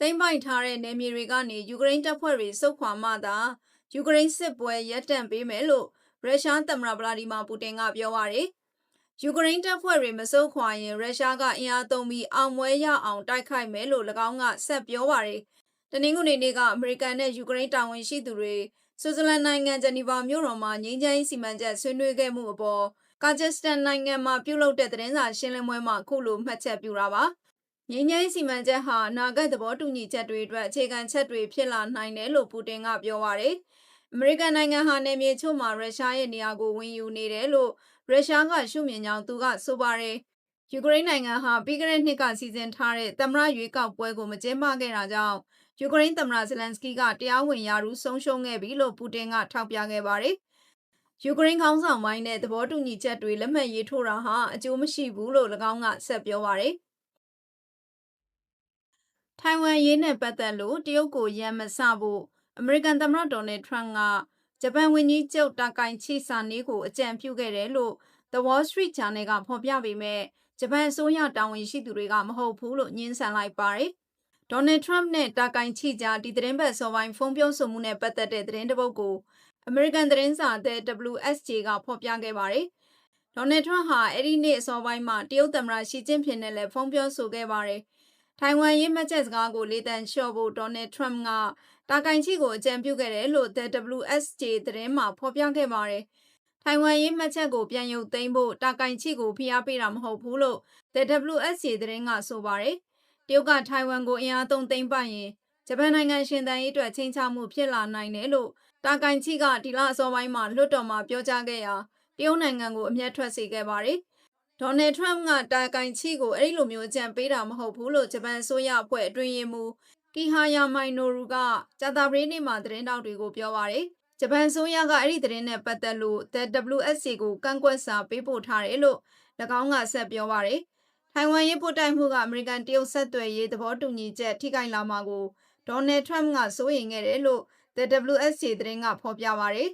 သိမ်းပိုက်ထားတဲ့နယ်မြေတွေကနေယူကရိန်းတပ်ဖွဲ့တွေစုခွာမှသာယူကရိန်းစစ်ပွဲရပ်တန့်ပေးမယ်လို့ရုရှားသမ္မတဗလာဒီမာပူတင်ကပြောပါတယ်။ယူကရိန်းတပ်ဖွဲ့တွေမစုခွာရင်ရုရှားကအင်အားသုံးပြီးအောင်ပွဲရအောင်တိုက်ခိုက်မယ်လို့၎င်းကဆက်ပြောပါတယ်။တနင်္ဂနွေနေ့ကအမေရိကန်နဲ့ယူကရိန်းတာဝန်ရှိသူတွေဆွစ်ဇာလန်နိုင်ငံဂျနီဗာမြို့တော်မှာငြိမ်းချမ်းရေးစီမံချက်ဆွေးနွေးခဲ့မှုအပေါ်ကာဂျက်စတန်နိုင်ငံမှာပြုလုပ်တဲ့သတင်းစာရှင်းလင်းပွဲမှာအခုလိုမှတ်ချက်ပြုတာပါ။ ငြိမ်းချမ်းရေးစီမံချက်ဟာအနာဂတ်သဘောတူညီချက်တွေအတွက်အခြေခံချက်တွေဖြစ်လာနိုင်တယ်လို့ပူတင်ကပြောပါတယ်။အမေရိကန်နိုင်ငံဟာနယ်မြေချို့မှာရုရှားရဲ့နေရာကိုဝင်ယူနေတယ်လို့ရုရှားကရှုမြင်ကြောင်းသူကဆိုပါတယ်။ယူကရိန်းနိုင်ငံဟာပြီးခဲ့တဲ့နှစ်ကစီစဉ်ထားတဲ့သမ္မတရွေးကောက်ပွဲကိုမကျင်းပခဲ့တာကြောင့်ယူကရိန်းသမ္မတဇလန်စကီကတရားဝင်ရာထူးဆုံးရှုံးခဲ့ပြီလို့ပူတင်ကထောက်ပြခဲ့ပါတယ်။ယူကရိန်းခေါင်းဆောင်ပိုင်းနဲ့သဘောတူညီချက်တွေလက်မှတ်ရေးထိုးတာဟာအကျိုးမရှိဘူးလို့၎င်းကဆက်ပြောပါတယ်။ ထိုင်ဝမ်ရေးနဲ့ပတ်သက်လို့တရုတ်ကိုရန်မစဖို့အမေရိကန်သမ္မတဒေါ်နယ်ထရန့်ကဂျပန်ဝန်ကြီးချုပ်တာကိုင်ချီဆာနီကိုအကြံပြုခဲ့တယ်လို့ The Wall Street Journal ကဖော်ပြပေမဲ့ဂျပန်အစိုးရတာဝန်ရှိသူတွေကမဟုတ်ဘူးလို့ညှင်းဆန်လိုက်ပါတယ်။ဒေါ်နယ်ထရန့်နဲ့တာကိုင်ချီကြားဒီသတင်းပတ်စောပိုင်းဖုန်းပြောဆိုမှုနဲ့ပတ်သက်တဲ့သတင်းတပုတ်ကိုအမေရိကန်သတင်းစာ The WSJ ကဖော်ပြခဲ့ပါတယ်။ဒေါ်နယ်ထရန့်ဟာအဲ့ဒီနေ့အစောပိုင်းမှာတရုတ်သမ္မတရှီကျင်းဖျင်နဲ့လည်းဖုန်းပြောဆိုခဲ့ပါတယ်။ ထိုင်ဝမ်ရေးမှတ်ချက်စကားကိုလေးတန်လျှော့ဖို့ဒေါ်နယ်ထရန့်ကတာကိုင်ချီကိုအကြံပြုခဲ့တယ်လို့ The WSJ သတင်းမှာဖော်ပြခဲ့ပါတယ်။ထိုင်ဝမ်ရေးမှတ်ချက်ကိုပြန်ရုပ်သိမ်းဖို့တာကိုင်ချီကိုဖိအားပေးတာမဟုတ်ဘူးလို့ The WSJ သတင်းကဆိုပါတယ်။တရုတ်ကထိုင်ဝမ်ကိုအင်အားသုံးသိမ်းပိုက်ရင်ဂျပန်နိုင်ငံရှင်သန်ရေးအတွက်ချင်းချမှုဖြစ်လာနိုင်တယ်လို့တာကိုင်ချီကဒီလအစောပိုင်းမှာလွှတ်တော်မှာပြောကြားခဲ့ရာတရုတ်နိုင်ငံကိုအမျက်ထွက်စေခဲ့ပါတယ်။ ဒေါ်နယ်ထရန့်ကတာကိုင်ချီကိုအဲ့လိုမျိုးအကြံပေးတာမဟုတ်ဘူးလို့ဂျပန်အစိုးရအဖွဲ့အတွင်းရေးမှူးကီဟာယာမိုင်နိုရူကဂျာတာပရိနေ့မှာသတင်းတောက်တွေကိုပြောပါတယ်။ဂျပန်အစိုးရကအဲ့ဒီသတင်းနဲ့ပတ်သက်လို့ The WSC ကိုကန့်ကွက်စာပေးပို့ထားတယ်လို့၎င်းကဆက်ပြောပါတယ်။ထိုင်ဝမ်ရေးပို့တိုက်မှုကအမေရိကန်တရုတ်ဆက်သွယ်ရေးသဘောတူညီချက်ထိခိုက်လာမှာကိုဒေါ်နယ်ထရန့်ကစိုးရိမ်ခဲ့တယ်လို့ The WSC သတင်းကဖော်ပြပါတယ်